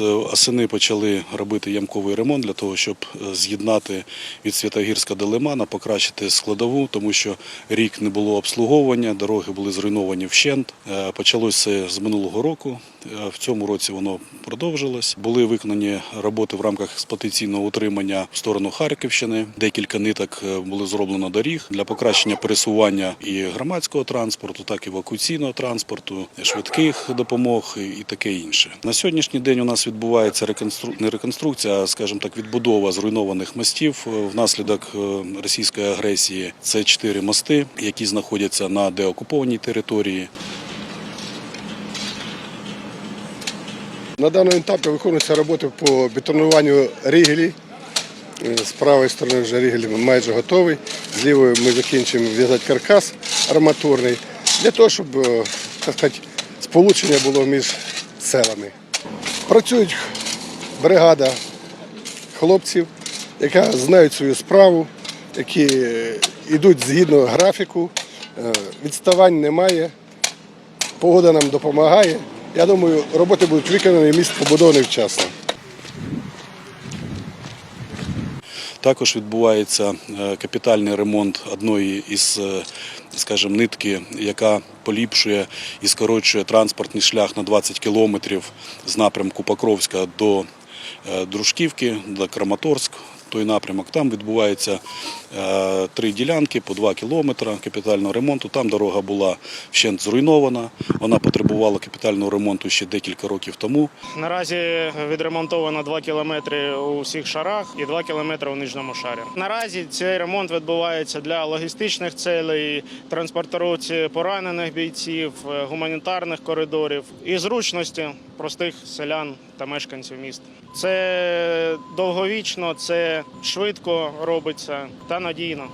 Осени почали робити ямковий ремонт для того, щоб е, з'єднати від Святогірська до Лимана, покращити складову, тому що рік не було обслуговування, дороги були зруйновані вщент. Е, Почалося з минулого року. Е, В цьому році воно продовжилось. Були виконані роботи в рамках експлуатаційного утримання в сторону Харківщини. Декілька ниток е, були зроблено доріг для покращення пересування і громадського транспорту, так і евакуаційного транспорту, швидких допомог і таке інше. На сьогоднішній день у нас відбувається реконстру... не реконструкція, а скажімо так, відбудова зруйнованих мостів Е, внаслідок е, російської агресії. Це чотири мости, які знаходяться на деокупованій території. На даному етапі виконуються роботи по бетонуванню ригелі. Е, З правої сторони вже ригель майже готовий. З лівої ми закінчимо в'язати каркас арматурний для того, щоб так сказати, сполучення було між селами. Працюють бригада хлопців, яка знають свою справу, які йдуть згідно графіку, Е, відставань немає. Погода нам допомагає. Я думаю, роботи будуть виконані, міст побудований вчасно. Також відбувається е, капітальний ремонт одної із, е, скажімо, нитки, яка поліпшує і скорочує транспортний шлях на 20 кілометрів з напрямку Покровська до е, Дружківки, до Краматорськ. Той напрямок там відбувається е, три ділянки по 2 кілометри капітального ремонту. Там дорога була вщент зруйнована. Вона потребувала капітального ремонту ще декілька років тому. Наразі відремонтовано 2 кілометри у всіх шарах і 2 кілометри у нижньому шарі. Наразі цей ремонт відбувається для логістичних целей, транспортировці поранених бійців, е, гуманітарних коридорів і зручності простих селян та мешканців міста. Це довговічно, це швидко робиться та надійно.